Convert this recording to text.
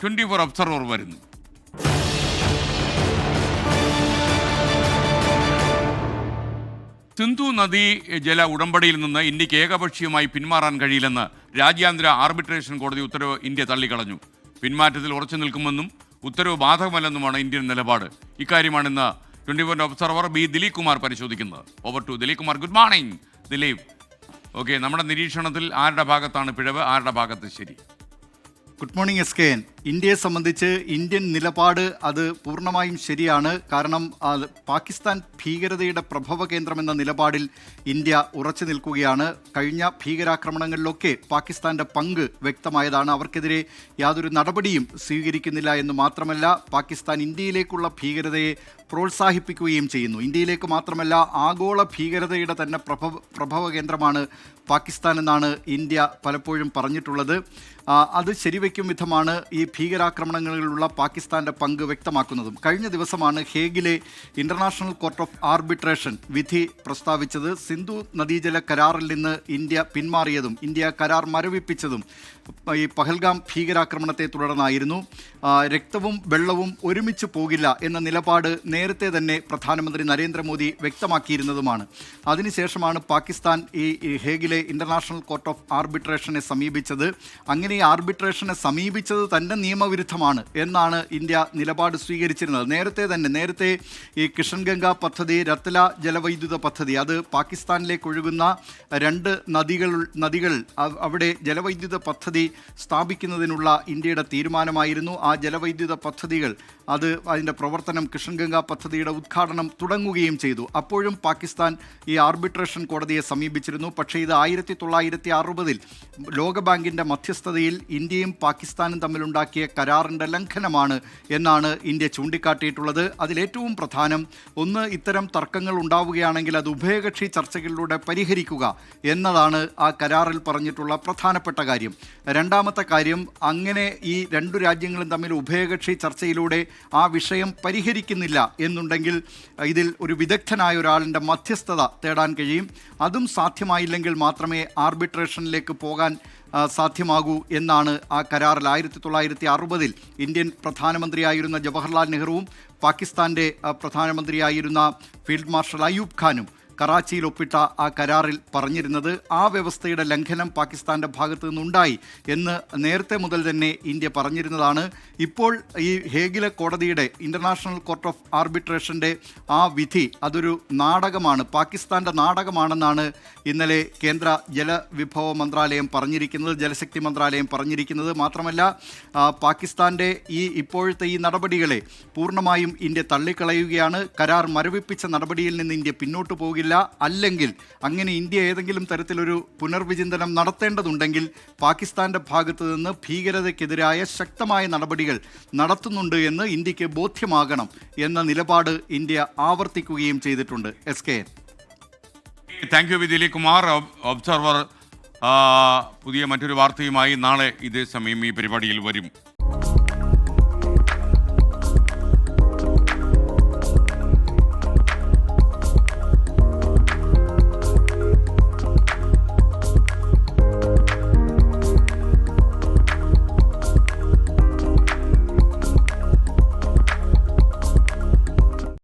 Twenty four observer വരുന്നു. സിന്ധു നദി ജല ഉടമ്പടിയിൽ നിന്ന് ഇന്ത്യയ്ക്ക് ഏകപക്ഷീയമായി പിന്മാറാൻ കഴിയില്ലെന്ന് രാജ്യാന്തര ആർബിട്രേഷൻ കോടതി ഉത്തരവ് ഇന്ത്യ തള്ളിക്കളഞ്ഞു. പിന്മാറ്റത്തിൽ ഉറച്ചു നിൽക്കുമെന്നും ഉത്തരവ് ബാധകമല്ലെന്നുമാണ് ഇന്ത്യൻ നിലപാട്. ഇക്കാര്യമാണ് ഇന്ന് twenty four observer B Dileep Kumar പരിശോധിക്കുന്നത്. Over to Dileep Kumar good morning Dileep. Okay നമ്മുടെ നിരീക്ഷണത്തിൽ ആരുടെ ഭാഗത്താണ് പിഴവ് ആരുടെ ഭാഗത്ത് ശരി? Good morning S K N. ഇന്ത്യയെ സംബന്ധിച്ച് ഇന്ത്യൻ നിലപാട് അത് പൂർണമായും ശരിയാണ്. കാരണം പാകിസ്ഥാൻ ഭീകരതയുടെ പ്രഭവ കേന്ദ്രമെന്ന നിലപാടിൽ ഇന്ത്യ ഉറച്ചു നിൽക്കുകയാണ്. കഴിഞ്ഞ ഭീകരാക്രമണങ്ങളിലൊക്കെ പാകിസ്ഥാന്റെ പങ്ക് വ്യക്തമായതാണ്. അവർക്കെതിരെ യാതൊരു നടപടിയും സ്വീകരിക്കുന്നില്ല എന്ന് മാത്രമല്ല പാകിസ്ഥാൻ ഇന്ത്യയിലേക്കുള്ള ഭീകരതയെ പ്രോത്സാഹിപ്പിക്കുകയും ചെയ്യുന്നു. ഇന്ത്യയിലേക്ക് മാത്രമല്ല ആഗോള ഭീകരതയുടെ തന്നെ പ്രഭവ പ്രഭവ കേന്ദ്രമാണ് പാകിസ്ഥാൻ എന്നാണ് ഇന്ത്യ പലപ്പോഴും പറഞ്ഞിട്ടുള്ളത്. അത് ശരിവെക്കും വിധമാണ് ഈ ഭീകരാക്രമണങ്ങളിലുള്ള പാകിസ്ഥാന്റെ പങ്ക് വ്യക്തമാക്കുന്നതും കഴിഞ്ഞ ദിവസമാണ് ഹേഗിലെ ഇന്റർനാഷണൽ കോർട്ട് ഓഫ് ആർബിട്രേഷൻ വിധി പ്രസ്താവിച്ചത് സിന്ധു നദീജല കരാറിൽ നിന്ന് ഇന്ത്യ പിന്മാറിയതും ഇന്ത്യ കരാർ മരവിപ്പിച്ചതും ഈ പഹൽഗാം ഭീകരാക്രമണത്തെ തുടർന്നായിരുന്നു. രക്തവും വെള്ളവും ഒരുമിച്ച് പോകില്ല എന്ന നിലപാട് നേരത്തെ തന്നെ പ്രധാനമന്ത്രി നരേന്ദ്രമോദി വ്യക്തമാക്കിയിരുന്നതുമാണ്. അതിനുശേഷമാണ് പാകിസ്ഥാൻ ഈ ഹേഗിലെ ഇന്റർനാഷണൽ കോർട്ട് ഓഫ് ആർബിട്രേഷനെ സമീപിച്ചത്. അങ്ങനെ ആർബിട്രേഷനെ സമീപിച്ചത് തന്നെ നിയമവിരുദ്ധമാണ് എന്നാണ് ഇന്ത്യ നിലപാട് സ്വീകരിച്ചിരുന്നത്. നേരത്തെ തന്നെ നേരത്തെ ഈ കിഷൻഗംഗ പദ്ധതി രത്ല ജലവൈദ്യുത പദ്ധതി അത് പാകിസ്ഥാനിലേക്ക് ഒഴുകുന്ന രണ്ട് നദികൾ നദികൾ അവിടെ ജലവൈദ്യുത പദ്ധതി സ്ഥാപിക്കുന്നതിനുള്ള ഇന്ത്യയുടെ തീരുമാനമായിരുന്നു. ആ ജലവൈദ്യുത പദ്ധതികൾ അത് അതിന്റെ പ്രവർത്തനം കിഷൻഗംഗ പദ്ധതിയുടെ ഉദ്ഘാടനം തുടങ്ങുകയും ചെയ്തു. അപ്പോഴും പാകിസ്ഥാൻ ഈ ആർബിട്രേഷൻ കോടതിയെ സമീപിച്ചിരുന്നു. പക്ഷേ ഇത് ആയിരത്തി തൊള്ളായിരത്തി അറുപതിൽ ലോകബാങ്കിന്റെ മധ്യസ്ഥതയിൽ ഇന്ത്യയും പാകിസ്ഥാനും തമ്മിലുണ്ടാക്കിയ കരാറിന്റെ ലംഘനമാണ് എന്നാണ് ഇന്ത്യ ചൂണ്ടിക്കാട്ടിയിട്ടുള്ളത്. അതിലേറ്റവും പ്രധാനം ഒന്ന് ഇത്തരം തർക്കങ്ങൾ ഉണ്ടാവുകയാണെങ്കിൽ അത് ഉഭയകക്ഷി ചർച്ചകളിലൂടെ പരിഹരിക്കുക എന്നതാണ് ആ കരാറിൽ പറഞ്ഞിട്ടുള്ള പ്രധാനപ്പെട്ട കാര്യം. രണ്ടാമത്തെ കാര്യം അങ്ങനെ ഈ രണ്ടു രാജ്യങ്ങളും തമ്മിൽ ഉഭയകക്ഷി ചർച്ചയിലൂടെ ആ വിഷയം പരിഹരിക്കുന്നില്ല എന്നുണ്ടെങ്കിൽ ഇതിൽ ഒരു വിദഗ്ധനായ ഒരാളിന്റെ മധ്യസ്ഥത തേടാൻ കഴിയും. അതും സാധ്യമായില്ലെങ്കിൽ മാത്രമേ ആർബിട്രേഷനിലേക്ക് പോകാൻ സാധ്യമാകൂ എന്നാണ് ആ കരാറിൽ ആയിരത്തി തൊള്ളായിരത്തി അറുപതിൽ ഇന്ത്യൻ പ്രധാനമന്ത്രിയായിരുന്ന ജവഹർലാൽ നെഹ്റുവും പാകിസ്ഥാന്റെ പ്രധാനമന്ത്രിയായിരുന്ന ഫീൽഡ് മാർഷൽ അയൂബ് ഖാനും കറാച്ചിയിൽ ഒപ്പിട്ട ആ കരാറിൽ പറഞ്ഞിരുന്നത് ആ വ്യവസ്ഥയുടെ ലംഘനം പാകിസ്ഥാന്റെ ഭാഗത്തു നിന്നുണ്ടായി എന്ന് നേരത്തെ മുതൽ തന്നെ ഇന്ത്യ പറഞ്ഞിരുന്നതാണ്. ഇപ്പോൾ ഈ ഹേഗിലെ കോടതിയുടെ ഇന്റർനാഷണൽ കോർട്ട് ഓഫ് ആർബിട്രേഷന്റെ ആ വിധി അതൊരു നാടകമാണ് പാകിസ്ഥാന്റെ നാടകമാണെന്നാണ് ഇന്നലെ കേന്ദ്ര ജലവിഭവ മന്ത്രാലയം പറഞ്ഞിരിക്കുന്നത് ജലശക്തി മന്ത്രാലയം പറഞ്ഞിരിക്കുന്നത്. മാത്രമല്ല പാകിസ്ഥാന്റെ ഈ ഇപ്പോഴത്തെ ഈ നടപടികളെ പൂർണമായും ഇന്ത്യ തള്ളിക്കളയുകയാണ്. കരാർ മരവിപ്പിച്ച നടപടിയിൽ നിന്ന് ഇന്ത്യ പിന്നോട്ട് പോകില്ല. അല്ലെങ്കിൽ അങ്ങനെ ഇന്ത്യ ഏതെങ്കിലും തരത്തിലൊരു പുനർവിചിന്തനം നടത്തേണ്ടതുണ്ടെങ്കിൽ പാകിസ്ഥാന്റെ ഭാഗത്തു നിന്ന് ഭീകരതയ്ക്കെതിരായ ശക്തമായ നടപടികൾ നടത്തുന്നുണ്ട് എന്ന് ഇന്ത്യയ്ക്ക് ബോധ്യമാകണം എന്ന നിലപാട് ഇന്ത്യ ആവർത്തിക്കുകയും ചെയ്തിട്ടുണ്ട്. എസ് കെ താങ്ക് യു വിദിലി കുമാർ ഒബ്സർവർ പുതിയ മറ്റൊരു വാർത്തയുമായി നാളെ ഇതേ സമയം ഈ പരിപാടിയിൽ വരും.